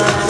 감사합니다.